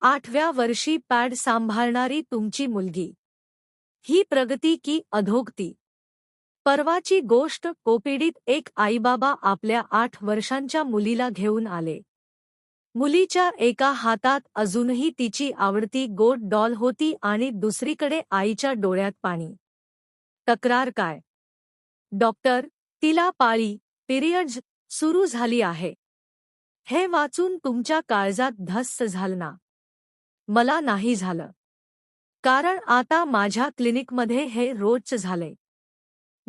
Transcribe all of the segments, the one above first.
आठव्या वर्षी पॅड सांभाळणारी तुमची मुलगी. ही प्रगती की अधोगती. परवाची गोष्ट कोपिडीत एक आईबाबा आपल्या आठ वर्षांच्या मुलीला घेऊन आले. मुलीच्या एका हातात अजूनही तिची आवडती गोट डॉल होती आणि दुसरीकडे आईच्या डोळ्यात पाणी. तक्रार काय? डॉक्टर तिला पाळी पिरियड्स सुरू झाली आहे. हे वाचून तुमच्या काळजात धस्स झालना. मला नाही झालं. कारण आता माझ्या क्लिनिकमध्ये हे रोजच झालंय.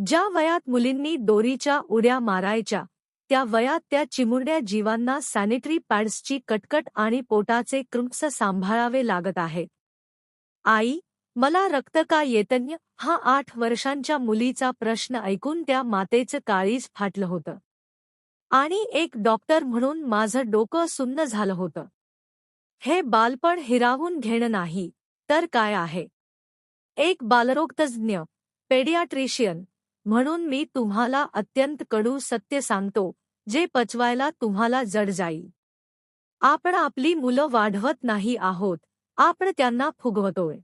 ज्या वयात मुलींनी दोरीच्या उड्या मारायच्या त्या वयात त्या चिमुरड्या जीवांना सॅनिटरी पॅड्सची कटकट आणि पोटाचे कृंप्स सांभाळावे लागत आहेत आई मला रक्त का येतन्य? हा आठ वर्षांच्या मुलीचा प्रश्न ऐकून त्या मातेचं काळीज फाटलं होतं. आणि एक डॉक्टर म्हणून माझं डोकं सुन्न झालं होतं. हे बालपण हिरावून घेणं नाही तर काय आहे? एक बालरोगतज्ञ पेडियाट्रिशियन म्हणून मी तुम्हाला अत्यंत कडू सत्य सांगतो जे पचवायला तुम्हाला जड जाईल. आपण आपली मुलं वाढवत नाही आहोत आपण त्यांना फुगवतोय.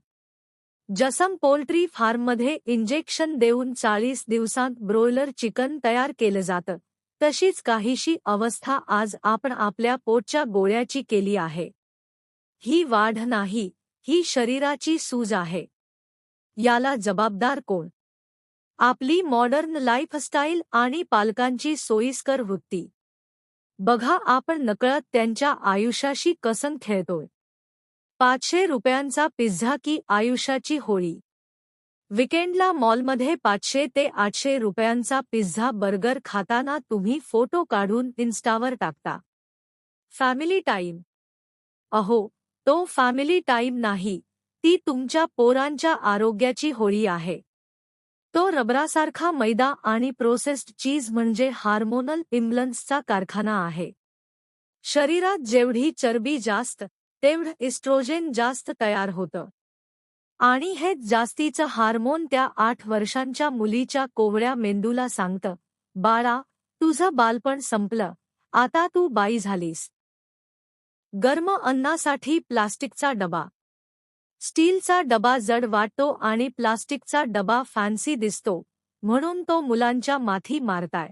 जसम पोल्ट्री फार्ममध्ये इंजेक्शन देऊन चाळीस दिवसांत ब्रोयलर चिकन तयार केलं जातं तशीच काहीशी अवस्था आज आपण आपल्या पोटच्या गोळ्याची केली आहे. ही वाढ नाही ही शरीराची सूज आहे. याला जबाबदार कोण? आपली मॉडर्न लाईफस्टाईल आणि पालकांची सोयीस्कर वृत्ती. बघा आपण नकळत त्यांच्या आयुष्याशी कसन खेळतोय. पाचशे रुपयांचा पिझ्झा की आयुष्याची होळी? विकेंडला मॉलमध्ये पाचशे ते आठशे रुपयांचा पिझ्झा बर्गर खाताना तुम्ही फोटो काढून इन्स्टावर टाकता. फॅमिली टाईम अहो तो फॅमिली टाईम नाही. ती तुमच्या पोरांच्या आरोग्याची होळी आहे. तो रबरासारखा मैदा आणि प्रोसेस्ड चीज म्हणजे हार्मोनल इम्बलन्सचा कारखाना आहे. शरीरात जेवढी चरबी जास्त तेवढं इस्ट्रोजेन जास्त तयार होतं. आणि हेच जास्तीचं हार्मोन त्या आठ वर्षांच्या मुलीच्या कोवळ्या मेंदूला सांगतं बाळा तुझं बालपण संपलं. आता तू बाई झालीस. गर्म अन्नासाठी प्लास्टिकचा डबा. स्टीलचा डबा जड वाटतो आणि प्लास्टिकचा डबा फॅन्सी दिसतो म्हणून तो मुलांच्या माथी मारताय.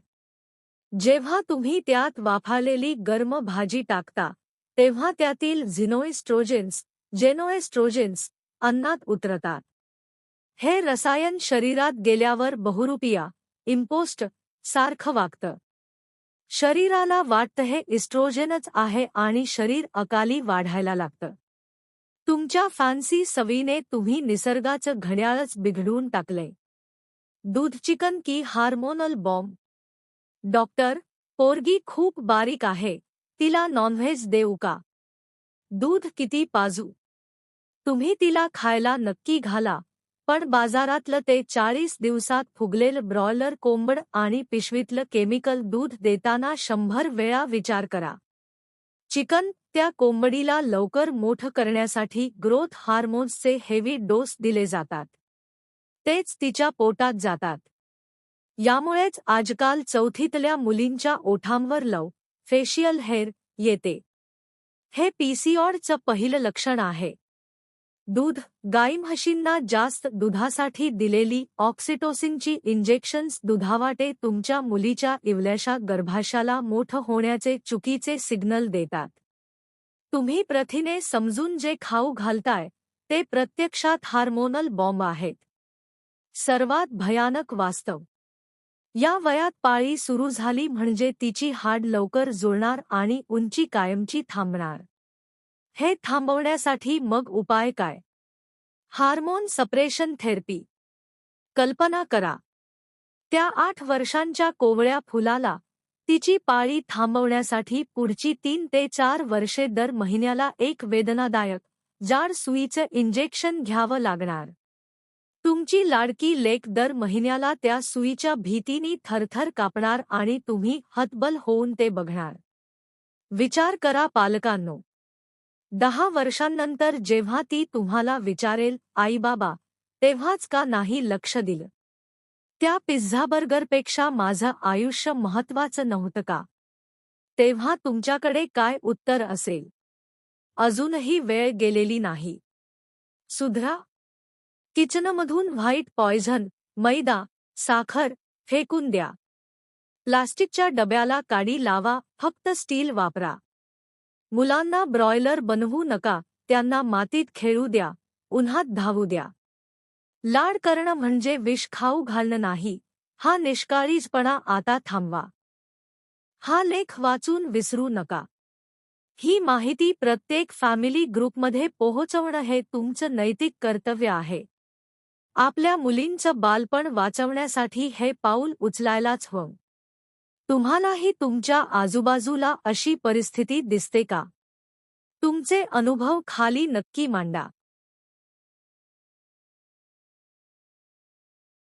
जेव्हा तुम्ही त्यात वाफालेली गर्म भाजी टाकता तेव्हा त्यातील झिनोएस्ट्रोजेन्स जेनोएस्ट्रोजेन्स अन्नात उतरतात. हे रसायन शरीरात गेल्यावर बहुरूपिया इम्पोस्ट सारखं वागतं. शरीराला वाटतं हे इस्ट्रोजेनच आहे आणि शरीर अकाली वाढायला लागतं. तुमच्या फॅन्सी सवीने तुम्ही निसर्गाचं घड्याळच बिघडून टाकलंय. दूध चिकन की हार्मोनल बॉम्ब? डॉक्टर पोरगी खूप बारीक आहे तिला नॉनव्हेज देऊ का? दूध किती पाजू? तुम्ही तिला खायला नक्की घाला. पण बाजारातलं ते चाळीस दिवसात फुगलेलं ब्रॉयलर कोंबड आणि पिशवीतलं केमिकल दूध देताना शंभर वेळा विचार करा. चिकन त्या कोंबडीला लवकर मोठं करण्यासाठी ग्रोथ हार्मोन्सचे हेवी डोस दिले जातात. तेच तिच्या पोटात जातात. यामुळेच आजकाल चौथीतल्या मुलींच्या ओठांवर लव फेशियल हेअर येते. हे पीसीओडचं पहिलं लक्षण आहे. दूध गाई म्हशींना जास्त दुधासाठी दिलेली ऑक्सिटोसिनची इंजेक्शन्स दुधावाटे तुमच्या मुलीच्या इवल्याशा गर्भाशाला मोठं होण्याचे चुकीचे सिग्नल देतात. तुम्ही प्रथिने समजून जे खाऊ घालताय ते प्रत्यक्षात हार्मोनल बॉम्ब आहेत. सर्वात भयानक वास्तव. या वयात पाळी सुरू झाली म्हणजे तिची हाड लवकर जुळणार आणि उंची कायमची थांबणार. हे थांबवण्यासाठी मग उपाय काय? Hormone suppression therapy. कल्पना करा. त्या आठ वर्षांच्या कोवळ्या फुलाला तिची पाळी थांबवण्यासाठी पुढची तीन ते चार वर्षे दर महिन्याला एक वेदनादायक जाड सुईचं इंजेक्शन घ्यावं लागणार. तुमची लाडकी लेक दर महिन्याला त्या सुईच्या भीतीनी थरथर कापणार आणि तुम्ही हतबल होऊन ते बघणार. विचार करा पालकांनो. दहा वर्षांनंतर जेव्हा ती तुम्हाला विचारेल आई बाबा तेव्हाच का नाही लक्ष दिलं? त्या पिझ्झा बर्गरपेक्षा माझं आयुष्य महत्वाचं नव्हतं का? तेव्हा तुमच्याकडे काय उत्तर असेल? अजूनही वेळ गेलेली नाही. सुधरा. किचनमधून व्हाईट पॉयझन मैदा साखर फेकून द्या. प्लास्टिकच्या डब्याला काडी लावा फक्त स्टील वापरा. मुलांना ब्रॉयलर बनवू नका त्यांना मातीत खेळू द्या उन्हात धावू द्या. लाड करणं म्हणजे विष खाऊ घालणं नाही हा निष्काळीजपणा आता थांबवा. हा लेख वाचून विसरू नका. ही माहिती प्रत्येक फॅमिली ग्रुपमध्ये पोहोचवणं हे तुमचं नैतिक कर्तव्य आहे. आपल्या मुलींचं बालपण वाचवण्यासाठी हे पाऊल उचलायलाच हवं. तुम्हालाही तुमच्या आजूबाजूला अशी परिस्थिती दिसते का? तुमचे अनुभव खाली नक्की मांडा.